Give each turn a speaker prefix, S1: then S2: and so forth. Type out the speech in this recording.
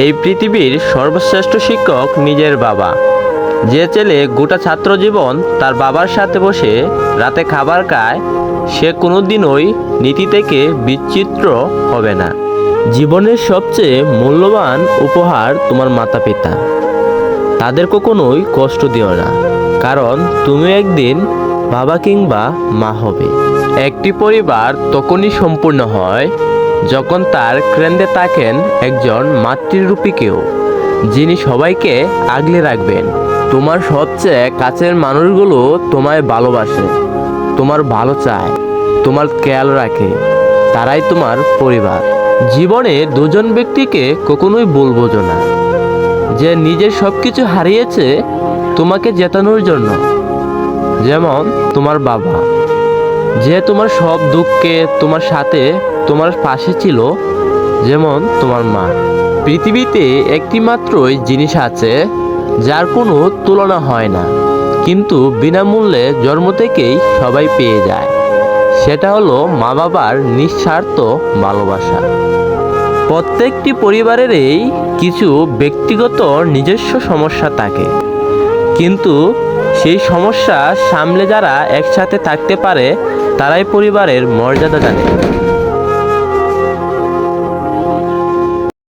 S1: এই পৃথিবীর সর্বশ্রেষ্ঠ শিক্ষক নিজের বাবা। যে ছেলে গোটা ছাত্র জীবন তার বাবার সাথে বসে রাতে খাবার খায়, সে কোনোদিনই নীতি থেকে বিচিত্র হবে না। জীবনের সবচেয়ে মূল্যবান উপহার তোমার মাতা পিতা তাদের কখনোই কষ্ট দিও না, কারণ তুমি একদিন বাবা কিংবা মা হবে। একটি পরিবার তখনই সম্পূর্ণ হয় যখন তার কেন্দ্রে তাকেন একজন মাতৃরূপী কেউ, যিনি সবাইকে আগলে রাখবেন। তোমার সবচেয়ে কাছের মানুষগুলো তোমায় ভালোবাসে, তোমার ভালো চায়, তোমার খেয়াল রাখে, তারাই তোমার পরিবার। জীবনে দুজন ব্যক্তিকে কখনোই বলব না। যে নিজের সব কিছু হারিয়েছে তোমাকে জেতানোর জন্য, যেমন তোমার বাবা। যে তোমার সব দুঃখে তোমার সাথে তোমার পাশে ছিল, যেমন তোমার মা। পৃথিবীতে একটি মাত্রই জিনিস আছে, যার কোনো তুলনা হয় না, কিন্তু বিনামূল্যে জন্ম থেকেই সবাই পেয়ে যায়। সেটা হলো মা বাবার নিঃস্বার্থ ভালোবাসা। প্রত্যেকটি পরিবারেরই কিছু ব্যক্তিগত নিজস্ব সমস্যা থাকে, কিন্তু সেই সমস্যা সামলে যারা একসাথে থাকতে পারে তারাই পরিবারের মর্যাদা জানে।